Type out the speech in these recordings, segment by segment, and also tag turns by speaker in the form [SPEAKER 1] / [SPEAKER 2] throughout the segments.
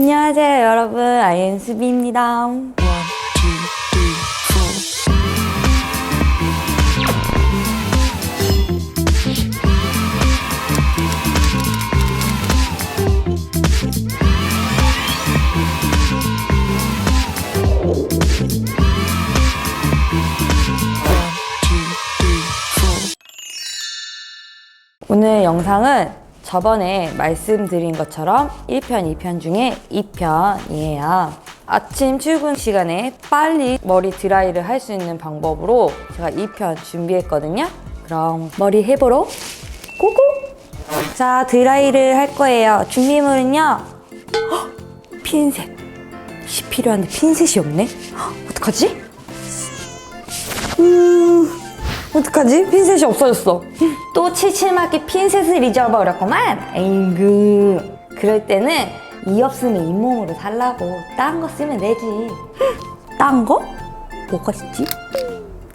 [SPEAKER 1] 안녕하세요 여러분. 아이엔 수비입니다. 오늘 영상은 저번에 말씀드린 것처럼 1편, 2편 중에 2편이에요. 아침 출근 시간에 빨리 머리 드라이를 할 수 있는 방법으로 제가 2편 준비했거든요. 그럼 머리 해보러 고고! 자, 드라이를 할 거예요. 준비물은요. 헉, 핀셋. 이 필요한데 핀셋이 없네? 헉, 어떡하지? 음... 어떡하지? 핀셋이 없어졌어. 또 칠칠맞게 핀셋을 잊어버렸구만. 에이구. 그럴 때는 이 없으면 잇몸으로 살라고 딴 거 쓰면 되지. 딴 거? 뭐가 있지?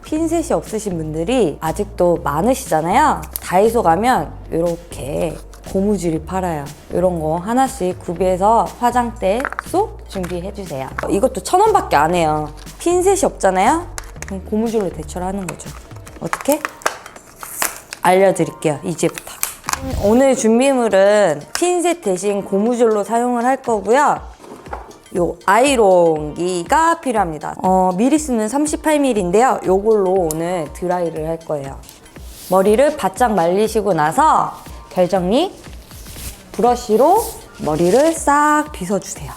[SPEAKER 1] 핀셋이 없으신 분들이 아직도 많으시잖아요. 다이소 가면 이렇게 고무줄이 팔아요. 이런 거 하나씩 구비해서 화장대 쏙 준비해주세요. 이것도 천 원밖에 안 해요. 핀셋이 없잖아요? 그럼 고무줄로 대처하는 거죠. 어떻게? 알려드릴게요. 이제부터. 오늘 준비물은 핀셋 대신 고무줄로 사용을 할 거고요. 요 아이롱기가 필요합니다. 어, 미리스는 38mm인데요. 요걸로 오늘 드라이를 할 거예요. 머리를 바짝 말리시고 나서 결정리 브러쉬로 머리를 싹 빗어주세요.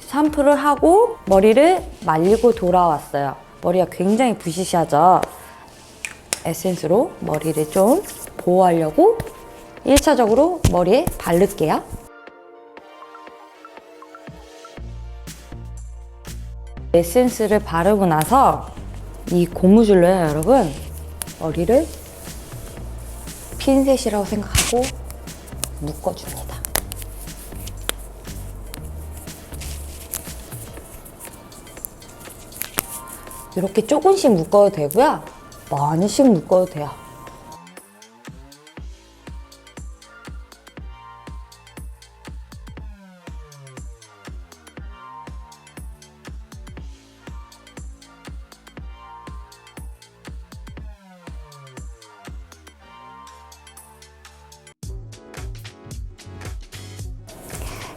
[SPEAKER 1] 샴푸를 하고 머리를 말리고 돌아왔어요. 머리가 굉장히 부시시하죠. 에센스로 머리를 좀 보호하려고 1차적으로 머리에 바를게요. 에센스를 바르고 나서 이 고무줄로요, 여러분. 머리를 핀셋이라고 생각하고 묶어줍니다. 이렇게 조금씩 묶어도 되고요. 많이씩 묶어도 돼요.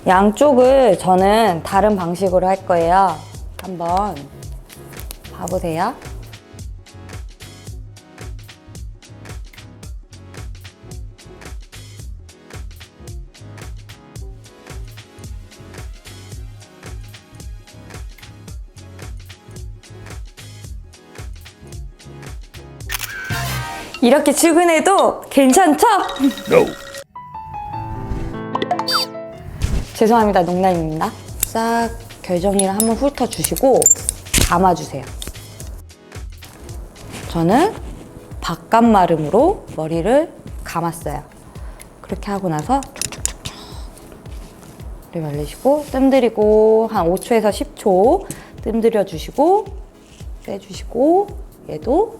[SPEAKER 1] 양쪽을 저는 다른 방식으로 할 거예요. 한번 봐보세요. 이렇게 출근해도 괜찮죠? 죄송합니다. 농담입니다. 싹 결정리를 한번 훑어주시고 감아주세요. 저는 바깥 마름으로 머리를 감았어요. 그렇게 하고 나서 머리 말리시고 뜸 들이고 한 5초에서 10초 뜸 들여주시고 빼주시고 얘도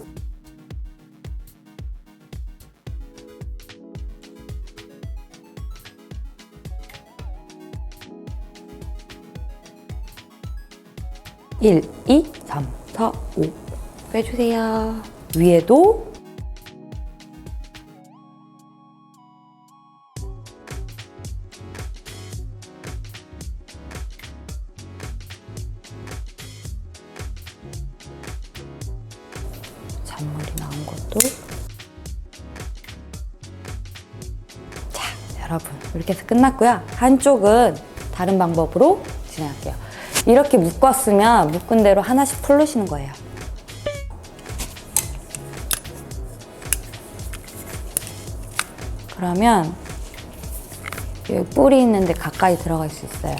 [SPEAKER 1] 일, 이, 삼, 사, 오 빼주세요. 위에도 잔머리 나온 것도 자, 여러분 이렇게 해서 끝났고요. 한쪽은 다른 방법으로 진행할게요. 이렇게 묶었으면 묶은 대로 하나씩 풀르시는 거예요. 그러면 여기 뿌리 있는데 가까이 들어갈 수 있어요.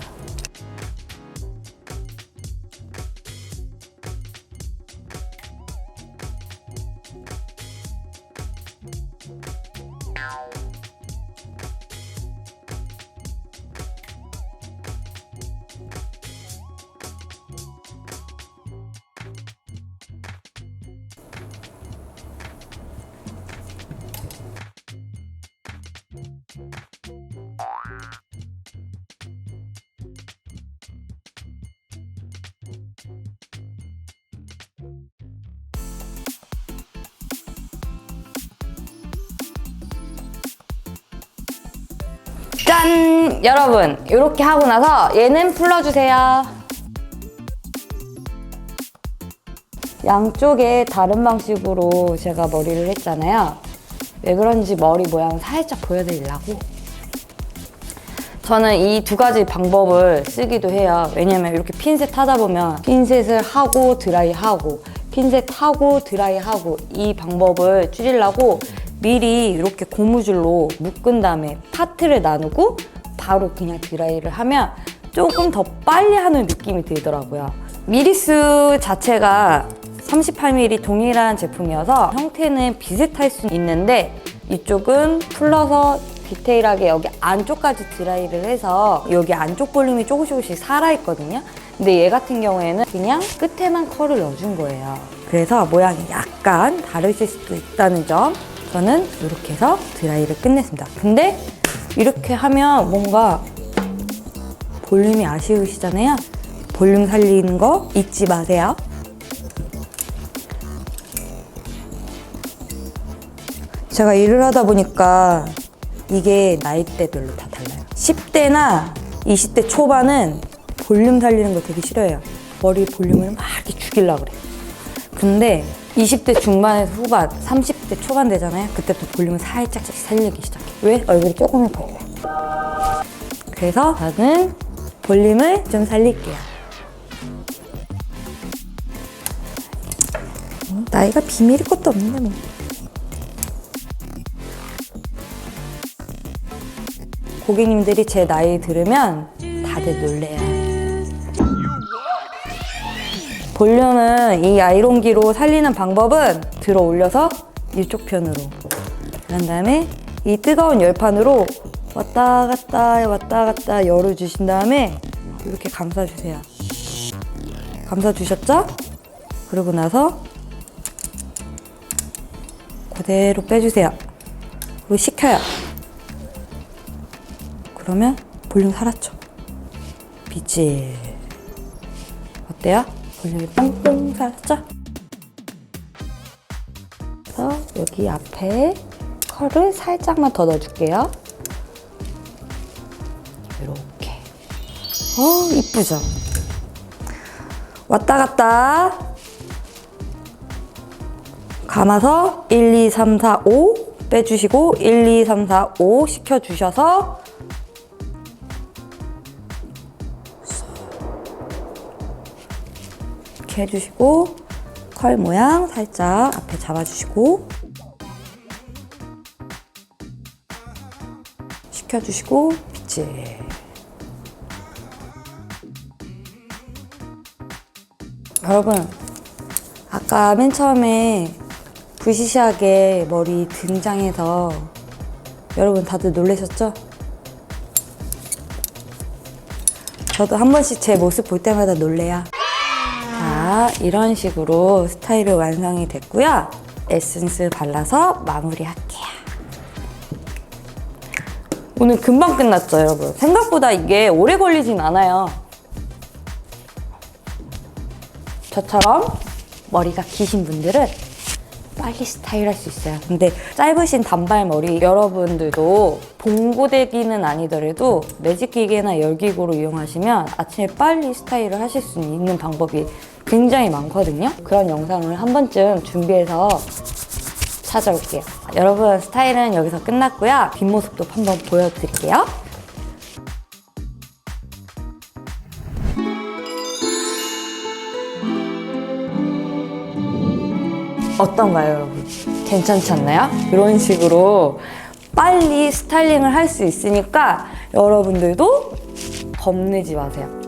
[SPEAKER 1] 음, 여러분 이렇게 하고 나서 얘는 풀러주세요. 양쪽에 다른 방식으로 제가 머리를 했잖아요. 왜 그런지 머리 모양 살짝 보여드리려고. 저는 이 두 가지 방법을 쓰기도 해요. 왜냐면 이렇게 핀셋 하다 보면 핀셋을 하고 드라이 하고 핀셋 하고 드라이 하고 이 방법을 줄이려고 미리 이렇게 고무줄로 묶은 다음에 파트를 나누고 바로 그냥 드라이를 하면 조금 더 빨리 하는 느낌이 들더라고요. 미리수 자체가 38mm 동일한 제품이어서 형태는 비슷할 수 있는데 이쪽은 풀러서 디테일하게 여기 안쪽까지 드라이를 해서 여기 안쪽 볼륨이 조금씩 조금씩 살아있거든요. 근데 얘 같은 경우에는 그냥 끝에만 컬을 넣어준 거예요. 그래서 모양이 약간 다르실 수도 있다는 점 저는 이렇게 해서 드라이를 끝냈습니다. 근데 이렇게 하면 뭔가 볼륨이 아쉬우시잖아요. 볼륨 살리는 거 잊지 마세요. 제가 일을 하다 보니까 이게 나이대별로 다 달라요. 10대나 20대 초반은 볼륨 살리는 거 되게 싫어해요. 머리 볼륨을 막 이렇게 죽이려고 그래. 근데 20대 중반에서 후반, 30대 초반 되잖아요. 그때부터 볼륨을 살짝 살리기 시작해. 왜? 얼굴이 조금은 보여요. 그래서 저는 볼륨을 좀 살릴게요. 음, 나이가 비밀일 것도 없는데 뭐. 고객님들이 제 나이 들으면 다들 놀래요. 볼륨은 이 아이론기로 살리는 방법은 들어 올려서 이쪽 편으로 그런 다음에 이 뜨거운 열판으로 왔다 갔다 왔다 갔다 열을 주신 다음에 이렇게 감싸 주세요. 감싸 주셨죠? 그러고 나서 그대로 빼주세요. 그리고 식혀요. 그러면 볼륨 살았죠? 빛이 어때요? 볼륨이 뽕뽕 살았죠? 여기 앞에 컬을 살짝만 더 넣어줄게요. 이렇게. 어, 이쁘죠? 왔다 갔다. 감아서 1, 2, 3, 4, 5 빼주시고 1, 2, 3, 4, 5 식혀주셔서 이렇게 해주시고 컬 모양 살짝 앞에 잡아주시고 식혀주시고 빗질 여러분 아까 맨 처음에 부시시하게 머리 등장해서 여러분 다들 놀라셨죠? 저도 한 번씩 제 모습 볼 때마다 놀래요. 자, 이런 식으로 스타일이 완성이 됐고요. 에센스 발라서 마무리할게요. 오늘 금방 끝났죠, 여러분? 생각보다 이게 오래 걸리진 않아요. 저처럼 머리가 기신 분들은 빨리 스타일할 수 있어요. 근데 짧으신 단발머리 여러분들도 봉고데기는 아니더라도 매직기계나 열기구로 이용하시면 아침에 빨리 스타일을 하실 수 있는 방법이 굉장히 많거든요. 그런 영상을 한 번쯤 준비해서 찾아올게요. 여러분 스타일은 여기서 끝났고요. 뒷모습도 한번 보여드릴게요. 어떤가요, 여러분? 괜찮지 않나요? 이런 식으로 빨리 스타일링을 할 수 있으니까 여러분들도 겁내지 마세요.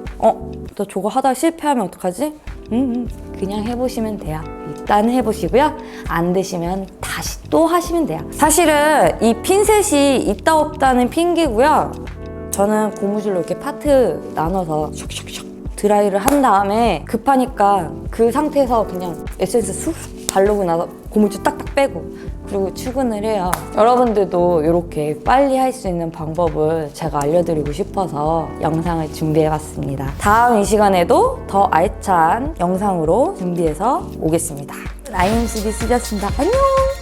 [SPEAKER 1] 어, 너 저거 하다 실패하면 어떡하지? 음, 음, 그냥 해보시면 돼요. 일단 해보시고요. 안 되시면 다시 또 하시면 돼요. 사실은 이 핀셋이 있다 없다는 핑계고요. 저는 고무줄로 이렇게 파트 나눠서 슉슉슉 드라이를 한 다음에 급하니까 그 상태에서 그냥 에센스 쑥 바르고 나서 고무줄 딱딱 빼고 그리고 출근을 해요. 여러분들도 이렇게 빨리 할 수 있는 방법을 제가 알려드리고 싶어서 영상을 준비해봤습니다. 다음 이 시간에도 더 알찬 영상으로 준비해서 오겠습니다. 라임스비 쓰셨습니다. 안녕!